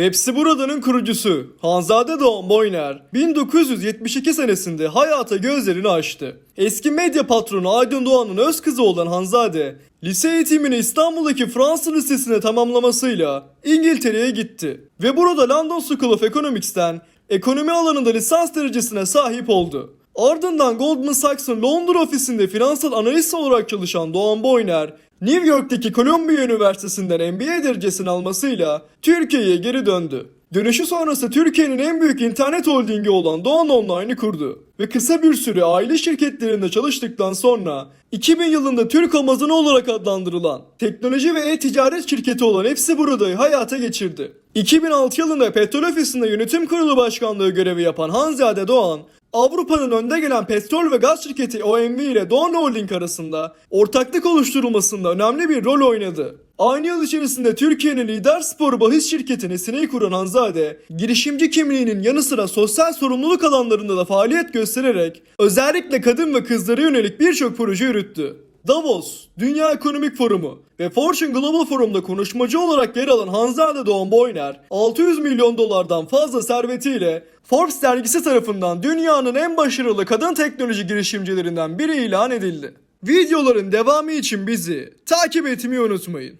Hepsi buradanın kurucusu Hanzade Doğan Boyner 1972 senesinde hayata gözlerini açtı. Eski medya patronu Aydın Doğan'ın öz kızı olan Hanzade, lise eğitimini İstanbul'daki Fransız Lisesi'ne tamamlamasıyla İngiltere'ye gitti. Ve burada London School of Economics'ten ekonomi alanında lisans derecesine sahip oldu. Ardından Goldman Sachs'ın Londra ofisinde finansal analist olarak çalışan Doğan Boyner, New York'taki Columbia Üniversitesi'nden MBA derecesini almasıyla Türkiye'ye geri döndü. Dönüşü sonrası Türkiye'nin en büyük internet holdingi olan Doğan Online'ı kurdu. Ve kısa bir süre aile şirketlerinde çalıştıktan sonra 2000 yılında Türk Amazonu olarak adlandırılan teknoloji ve e-ticaret şirketi olan Hepsi Burada'yı hayata geçirdi. 2006 yılında Petrol Ofisi'nde yönetim kurulu başkanlığı görevi yapan Hanzade Doğan, Avrupa'nın önde gelen petrol ve gaz şirketi OMV ile Doğan Holding arasında ortaklık oluşturulmasında önemli bir rol oynadı. Aynı yıl içerisinde Türkiye'nin lider spor bahis şirketi Nesine'yi kuran Hanzade, girişimci kimliğinin yanı sıra sosyal sorumluluk alanlarında da faaliyet göstererek özellikle kadın ve kızlara yönelik birçok proje yürüttü. Davos, Dünya Ekonomik Forumu ve Fortune Global Forum'da konuşmacı olarak yer alan Hanzade Doğan Boyner, 600 milyon dolardan fazla servetiyle Forbes dergisi tarafından dünyanın en başarılı kadın teknoloji girişimcilerinden biri ilan edildi. Videoların devamı için bizi takip etmeyi unutmayın.